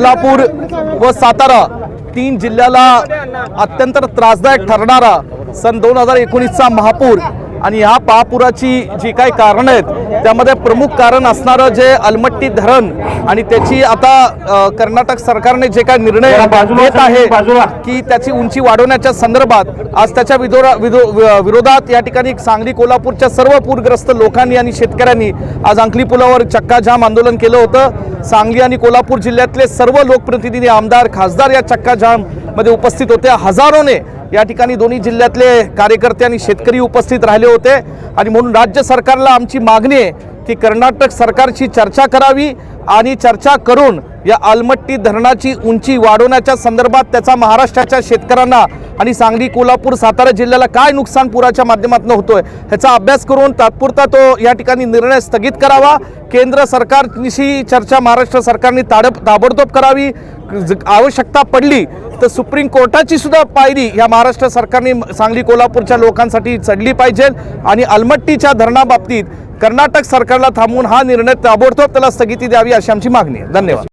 कोल्हापूर व सातारा तीन जिल्ह्याला अत्यंत त्रासदायक ठरणारा सन दोन हजार एकोणीसचा महापूर. आणि ह्या महापुराची जी काही कारणं आहेत त्यामध्ये प्रमुख कारण असणारं जे अलमट्टी धरण आणि त्याची आता कर्नाटक सरकारने जे काही निर्णय घेत आहे की त्याची उंची वाढवण्याच्या संदर्भात आज त्याच्या विदोरा विदो वि- विरोधात या ठिकाणी सांगली कोल्हापूरच्या सर्व पूरग्रस्त लोकांनी आणि शेतकऱ्यांनी आज अंकली पुलावर चक्काजाम आंदोलन केलं होतं. सांगली आणि कोल्हापूर जिल्ह्यातले सर्व लोकप्रतिनिधी आमदार खासदार या चक्काजाममध्ये उपस्थित होते. हजारोने या ठिकाणी दोन्ही जिल्ह्यातले कार्यकर्ते आणि शेतकरी उपस्थित राहिले होते. आणि म्हणून राज्य सरकारला आमची मागणी आहे की कर्नाटक सरकारशी चर्चा करावी आणि चर्चा करून या आलमट्टी धरणाची उंची वाढवण्याच्या संदर्भात त्याचा महाराष्ट्राच्या शेतकऱ्यांना आणि सांगली कोल्हापूर सातारा जिल्ह्याला काय नुकसान पुराच्या माध्यमातून होतोय ह्याचा अभ्यास करून तात्पुरता तो या ठिकाणी निर्णय स्थगित करावा. केंद्र सरकारशी चर्चा महाराष्ट्र सरकारने ताडप ताबडतोब करावी. ज- आवश्यकता पडली तर सुप्रीम कोर्टाची सुद्धा पायरी या महाराष्ट्र सरकारने सांगली कोल्हापूरच्या लोकांसाठी चढली पाहिजे आणि अलमट्टीच्या धरणाबाबतीत कर्नाटक सरकारला थांबवून हा निर्णय ताबडतोब त्याला स्थगिती द्यावी अशी आमची मागणी आहे. धन्यवाद.